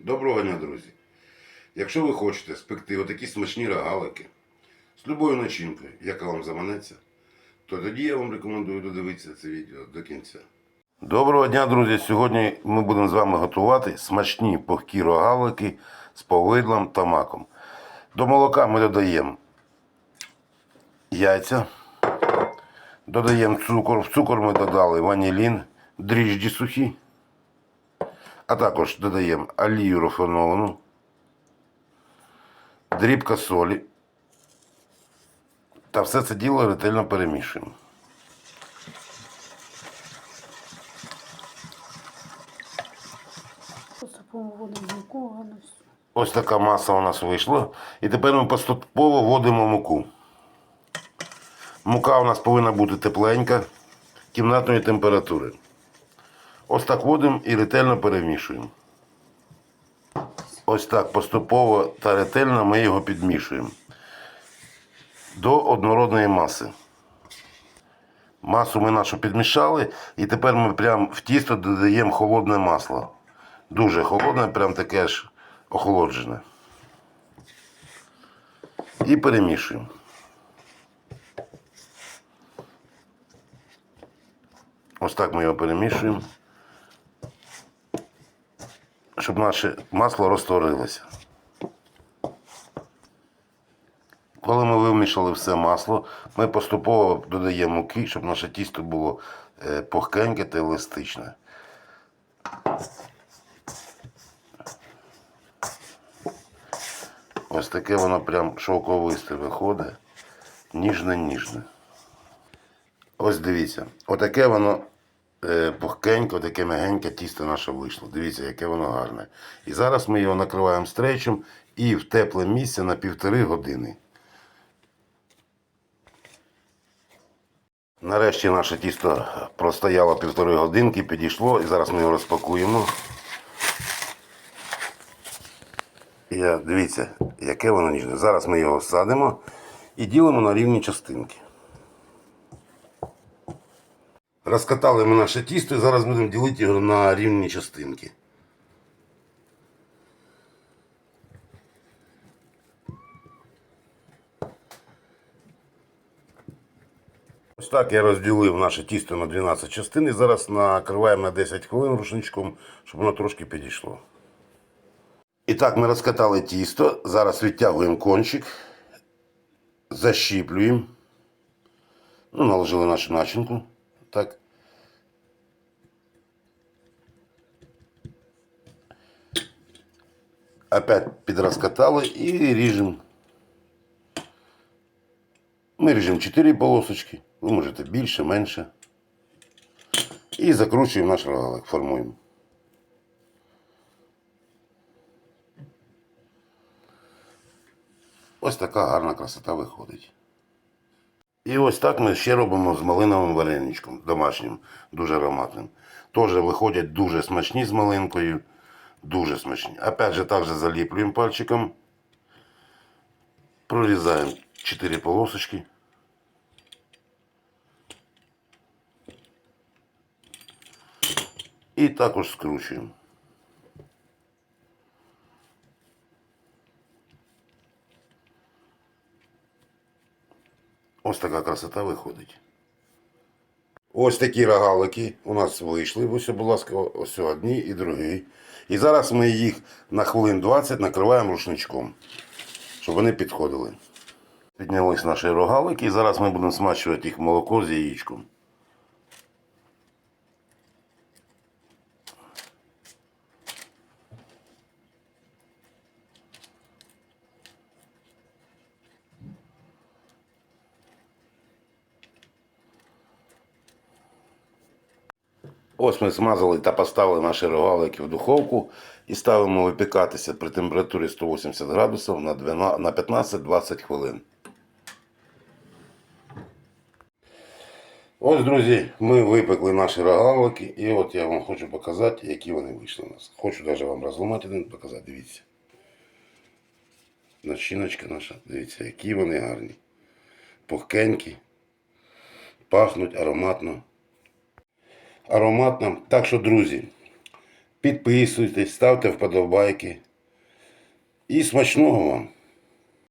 Доброго дня, друзі! Якщо ви хочете спекти отакі смачні рогалики з любою начинкою, яка вам заманеться, то тоді я вам рекомендую додивитися це відео до кінця. Доброго дня, друзі! Сьогодні ми будемо з вами готувати смачні пухкі рогалики з повидлом та маком. До молока ми додаємо яйця, додаємо цукор. В цукор ми додали ванілін, дріжджі сухі. А також додаємо олію рафіновану, дрібка солі. Та все це діло ретельно перемішуємо. Ось така маса у нас вийшла. І тепер ми поступово вводимо муку. Мука у нас повинна бути тепленька, кімнатної температури. Ось так вводимо і ретельно перемішуємо. Ось так поступово та ретельно ми його підмішуємо до однородної маси. Масу ми нашу підмішали, і тепер ми прямо в тісто додаємо холодне масло. Дуже холодне, прям таке ж охолоджене. І перемішуємо. Ось так ми його перемішуємо, щоб наше масло розтворилося. Коли ми вимішали все масло, ми поступово додаємо муки, щоб наше тісто було е, пухкеньке та еластичне. Ось таке воно прям шовковисте виходить. Ніжне-ніжне. Ось дивіться, отаке воно е, пухкеньке, таке мягеньке тісто наше вийшло. Дивіться, яке воно гарне. І зараз ми його накриваємо стрейчем і в тепле місце на півтори години. Нарешті наше тісто простояло півтори годинки, підійшло, і зараз ми його розпакуємо. Я- дивіться, яке воно ніжне. Зараз ми його садимо і ділимо на рівні частинки. Розкатали ми наше тісто і зараз будемо ділити його на рівні частинки. Ось так я розділив наше тісто на 12 частин і зараз накриваємо на 10 хвилин рушничком, щоб воно трошки підійшло. І так, ми розкатали тісто. Зараз відтягуємо кончик, защіплюємо. Ну, наложили нашу начинку. Так. Опять підрозкатали і ріжемо. Ми ріжемо 4 полосочки. Ви можете більше, менше. І закручуємо наш рогалик, формуємо. Ось така гарна красота виходить. І ось так ми ще робимо з малиновим вареничком домашнім, дуже ароматним. Теж виходять дуже смачні з малинкою. Дуже смачні. Опять же, також заліплюємо пальчиком. Прорізаємо 4 полосочки. І також скручуємо. Ось така красота виходить. Ось такі рогалики у нас вийшли. Ось, будь ласка, ось одні і другі. І зараз ми їх на хвилин 20 накриваємо рушничком, щоб вони підходили. Піднялись наші рогалики і зараз ми будемо смачувати їх молоко з яєчком. Ось ми змазали та поставили наші рогалики в духовку і ставимо випікатися при температурі 180 градусів на 15-20 хвилин. Ось, друзі, ми випекли наші рогалики і от я вам хочу показати, які вони вийшли у нас. Хочу навіть вам розламати один показати, дивіться. Начиночка наша, дивіться, які вони гарні. Пухкенькі, пахнуть ароматно ароматно. Так що, друзі, підписуйтесь, ставте вподобайки. І смачного вам!